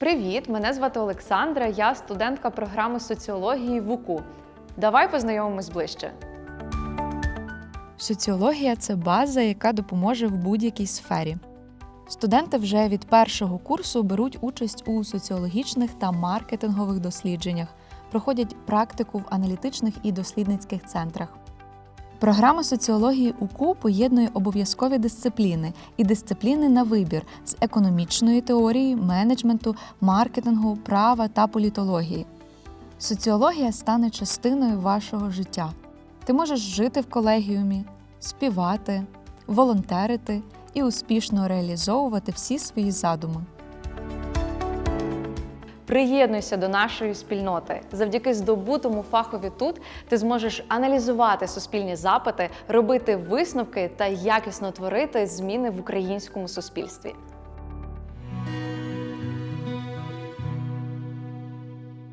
Привіт! Мене звати Олександра. Я студентка програми соціології в УКУ. Давай познайомимось ближче. Соціологія це база, яка допоможе в будь-якій сфері. Студенти вже від першого курсу беруть участь у соціологічних та маркетингових дослідженнях, проходять практику в аналітичних і дослідницьких центрах. Програма соціології УКУ поєднує обов'язкові дисципліни і дисципліни на вибір з економічної теорії, менеджменту, маркетингу, права та політології. Соціологія стане частиною вашого життя. Ти можеш жити в колегіумі, співати, волонтерити і успішно реалізовувати всі свої задуми. Приєднуйся до нашої спільноти. Завдяки здобутому фахові тут ти зможеш аналізувати суспільні запити, робити висновки та якісно творити зміни в українському суспільстві.